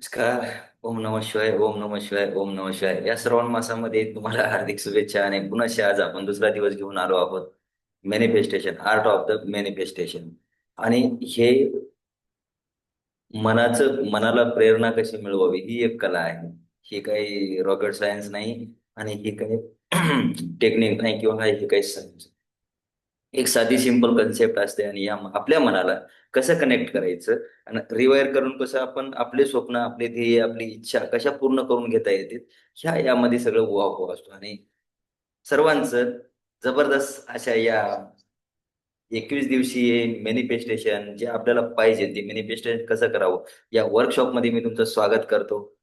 नमस्कार. ओम नम शिवाय ओम नम शिवाय ओम नम शिवाय. या श्रावण मासामध्ये तुम्हाला हार्दिक शुभेच्छा आणि पुन्हा आज आपण दुसरा दिवस घेऊन आलो आहोत. Manifestation art of the manifestation आणि हे मनाचं मनाला प्रेरणा कशी मिळवावी ही एक कला आहे. ही काही रॉकेट सायन्स नाही आणि ही काही टेक्निक नाही किंवा हे काही सायन्स एक साधी सिंपल कन्सेप्ट असते आणि या आपल्या मनाला कसं कनेक्ट करायचं? आणि रिवायर करून कसं आपण आपले स्वप्न आपले ध्येय आपली इच्छा कशा पूर्ण करून घेता येतील? ह्या यामध्ये सगळं उहापोह असतो. आणि सर्वांचं जबरदस्त अशा या एकवीस दिवसीय मॅनिफेस्टेशन जे आपल्याला पाहिजे ते मॅनिफेस्टेशन कसं करावं? या वर्कशॉपमध्ये मी तुमचं स्वागत करतो.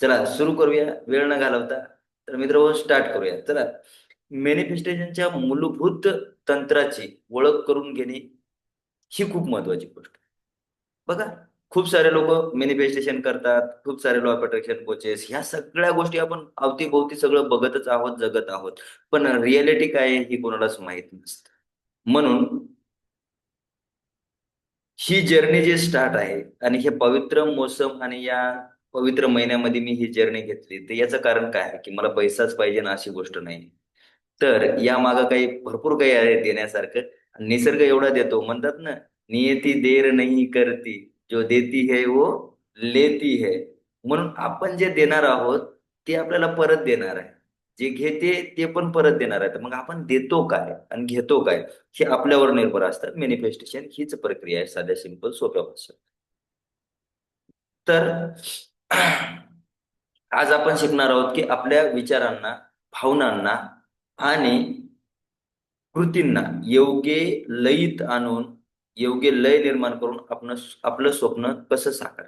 चला सुरू करूया. वेळ न घालवता तर मित्र स्टार्ट करूया. चला. मॅनिफेस्टेशनच्या मूलभूत तंत्राची ओळख करून घेणे ही खूप महत्वाची गोष्ट बघा खूप सारे लोक मॅनिफेस्टेशन करतात खूप सारे लॉ अट्रॅक्शन कोचेस ह्या सगळ्या गोष्टी आपण अवतीभोवती सगळं बघतच आहोत जगत आहोत. पण रियालिटी काय आहे ही कोणालाच माहीत नसतं. म्हणून ही जर्नी जे स्टार्ट आहे आणि हे पवित्र मोसम आणि या पवित्र महिन्यामध्ये मी ही जर्नी घेतली तर याचं कारण काय आहे की मला पैसाच पाहिजे ना अशी गोष्ट नाही. तर या मागं काही भरपूर काही आहे देण्यासारखं. निसर्ग एवढा देतो. म्हणतात ना नियती देर नाही करती. जो देती है वो लेती है. म्हणून आपण जे देणार आहोत ते आपल्याला परत देणार आहे. जे घेते ते पण परत देणार आहे. मग आपण देतो काय आणि घेतो काय हे आपल्यावर निर्भर असतात. मॅनिफेस्टेशन हीच प्रक्रिया आहे. साध्या सिंपल सोप्या भाषेत. तर आज आपण शिकणार आहोत की आपल्या विचारांना भावनांना आणि कृतींना योग्य लयीत आणून योग्य लय निर्माण करून आपण आपलं स्वप्न कसं साकार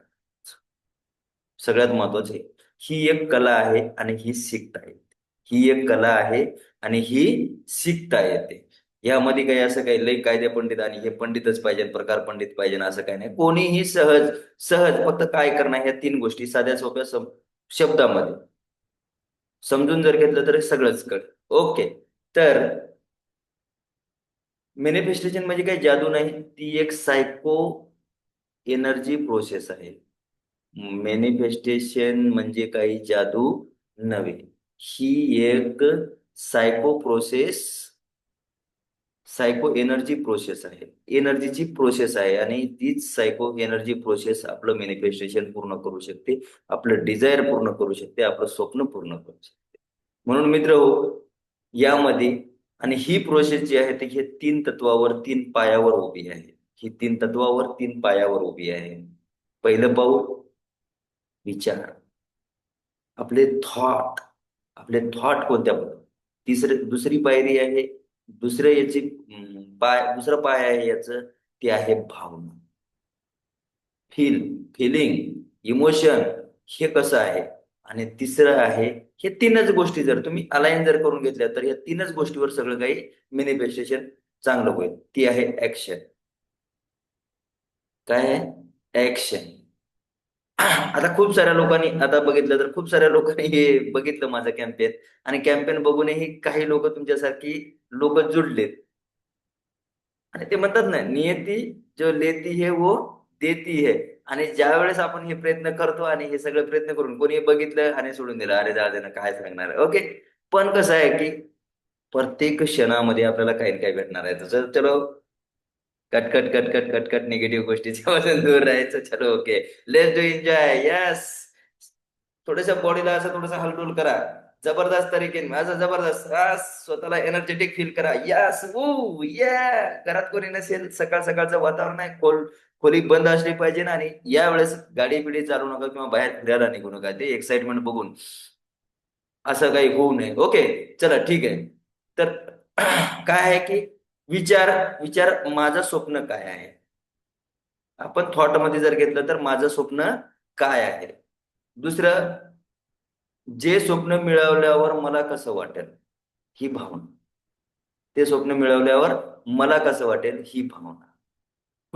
सगळ्यात महत्वाचं आहे ही एक कला आहे आणि ही शिकता येते. ही एक कला आहे आणि ही शिकता येते. यामध्ये काही असं काही लय कायदे पंडित आणि हे पंडितच पाहिजे प्रकार पंडित पाहिजे असं काही नाही. कोणीही सहज सहज फक्त काय करणं ह्या तीन गोष्टी साध्या सोप्या शब्दामध्ये. समजून जर घेतलं तर सगळंच कळ ओके. तर मॅनिफेस्टेशन म्हणजे काही जादू नाही. ती एक सायको एनर्जी प्रोसेस आहे. मॅनिफेस्टेशन म्हणजे काही जादू नव्हे. ही एक psycho process psycho energy process आहे. एनर्जीची प्रोसेस आहे आणि तीच सायको एनर्जी प्रोसेस आपलं मॅनिफेस्टेशन पूर्ण करू शकते. आपलं डिझायर पूर्ण करू शकते. आपलं स्वप्न पूर्ण करू शकते. म्हणून मित्र हो यामध्ये आणि ही प्रोसेस जी आहे ती हे तीन तत्वावर तीन पायावर उभी आहे. ही तीन तत्वावर तीन पायावर उभी आहे. पहिलं पाऊल विचार. आपले थॉट आपले थॉट कोणत्या तिसरे दुसरी पायरी आहे दुसरे याची पाय दुसरं पाय आहे याच ते आहे भावना. फील फिलिंग इमोशन हे कसं आहे? आणि तिसरं आहे हे तीनच गोष्टी जर तुम्ही अलाइन जर करून घेतल्या तर या तीनच गोष्टीवर सगळं काही मॅनिफेस्टेशन चांगलं होईल. ती आहे ऍक्शन काय आहे? ऍक्शन आता खूप साऱ्या लोकांनी आता बघितलं तर खूप साऱ्या लोकांनी हे बघितलं माझं कॅम्पेन आणि कॅम्पेन बघूनही काही लोक तुमच्यासारखी लोक जुडलेत. आणि ते म्हणतात ना नियती जो लेती है वो देती है. आणि ज्या वेळेस आपण हे प्रयत्न करतो आणि हे सगळे प्रयत्न करून कोणी बघितलं आणि सोडून दिलं अरे जा काय सांगणार ओके पण कसं आहे की प्रत्येक क्षणामध्ये आपल्याला काही काही भेटणार आहे. तसं चलो कटकट कटकट कटकट निगेटिव्ह गोष्टीच्या पासून दूर राहायचं. चलो okay let do enjoy yes थोडस बॉडीला असं थोडस हलडुल करा. जबरदस्त तरीकेने असं जबरदस्त. स्वतःला एनर्जेटिक फील करा. यस ऊ या घरात कोणी नसेल सकाळ सकाळचं वातावरण आहे. खोल खोली बंद असली पाहिजे ना आणि यावेळेस गाडी बिडी चालू नका किंवा बाहेर फिरायला निघू नका. ते एक्साइटमेंट बघून असं काही होऊ नये. ओके चला ठीक आहे. तर काय आहे की विचार विचार माझं स्वप्न काय आहे? आपण थॉटमध्ये जर घेतलं तर माझं स्वप्न काय आहे? दुसरं जे स्वप्न मिळवल्यावर मला कसं वाटेल? ही भावना. ते स्वप्न मिळवल्यावर मला कसं वाटेल? ही भावना.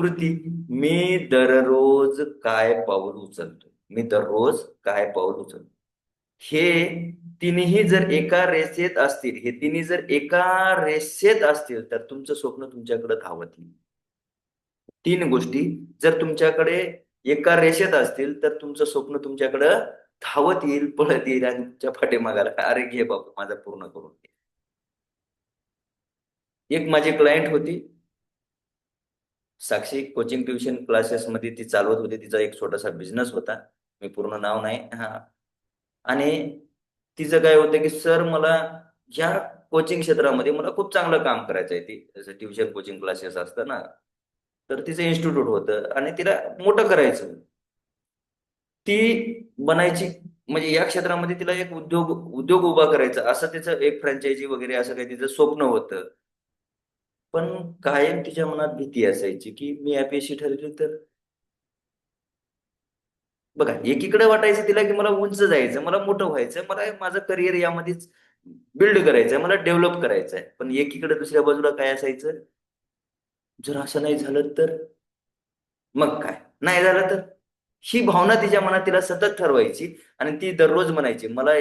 कृती मी दररोज काय पाऊल उचलतो? मी दररोज काय पाऊल उचलतो? हे तिन्ही जर एका रेषेत असतील हे तिन्ही जर एका रेषेत असतील तर तुमचं स्वप्न तुमच्याकडे धावत येईल तीन गोष्टी जर तुमच्याकडे एका रेषेत असतील तर तुमचं स्वप्न तुमच्याकडं धावत येईल पळत येईल आणि तुमच्या पाठीमागाला अरे घे बाबा माझा पूर्ण करून घे. एक माझी क्लायंट होती साक्षी कोचिंग ट्युशन क्लासेस मध्ये ती चालवत होती. तिचा एक छोटासा बिझनेस होता. मी पूर्ण नाव नाही. हा. आणि तिचं काय होतं की सर मला या कोचिंग क्षेत्रामध्ये मला खूप चांगलं काम करायचं आहे ती जसं ट्युशन कोचिंग क्लासेस असतं ना तर तिचं इन्स्टिट्यूट होतं आणि तिला मोठं करायचं. ती बनायची म्हणजे या क्षेत्रामध्ये तिला एक उद्योग उद्योग उभा करायचा. असं तिचं एक फ्रँचायझी वगैरे असं काही तिचं स्वप्न होतं. पण कायम तिच्या मनात भीती असायची की मी अपयशी ठरली तर? बघा एकीकडे वाटायचं तिला की मला उंच जायचं मला मोठं व्हायचं मला माझं करिअर यामध्येच बिल्ड करायचंय मला डेव्हलप करायचंय. पण एकीकडे दुसऱ्या बाजूला काय असायचं? जर असं नाही झालं तर? मग काय? नाही झालं तर? ही भावना तिच्या मनात तिला सतत ठरवायची आणि ती दररोज म्हणायची मला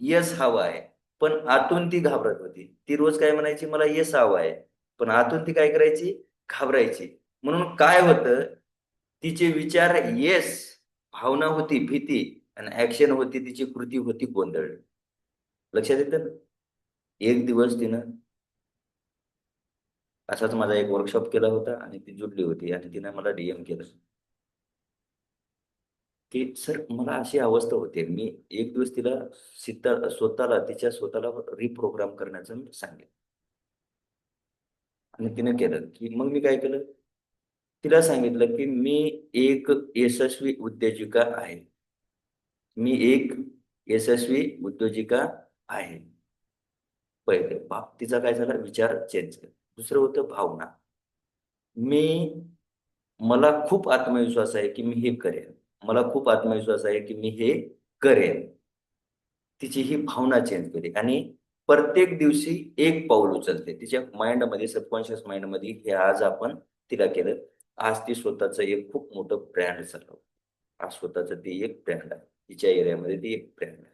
यश हवा आहे पण आतून ती घाबरत होती. ती रोज काय म्हणायची मला यश हवं आहे. पण आतून ती काय करायची? घाबरायची. म्हणून काय होतं? तिचे विचार येस भावना होती भीती आणि ऍक्शन होती तिची कृती होती गोंधळ लक्षात येतं ना? एक दिवस तिनं असाच माझा एक वर्कशॉप केला होता आणि ती जुडली होती आणि तिनं मला डीएम केलं. की सर मला अशी अवस्था होते. मी एक दिवस तिला सिद्धा स्वतःला तिच्या स्वतःला रिप्रोग्राम करण्याचं मी सांगितलं. आणि तिने केलं. की मग मी काय केलं? तिला सांगितलं की मी एक यशस्वी उद्योजिका आहे. मी एक यशस्वी उद्योजिका आहे. पहिले बाप तिचा काय झाला? विचार चेंज केला. दुसरं होतं भावना. मी मला खूप आत्मविश्वास आहे की मी हे करेन. मला खूप आत्मविश्वास आहे की मी हे करेन. तिची ही भावना चेंज केली. आणि प्रत्येक दिवशी एक पाऊल उचलते. तिच्या माइंडमध्ये सबकॉन्शियस माइंडमध्ये हे आज आपण तिला केलं. आज ती स्वतःचं एक खूप मोठं ब्रँड चालव आज स्वतःचं ती एक ब्रँड आहे. तिच्या एरियामध्ये ती एक ब्रँड आहे.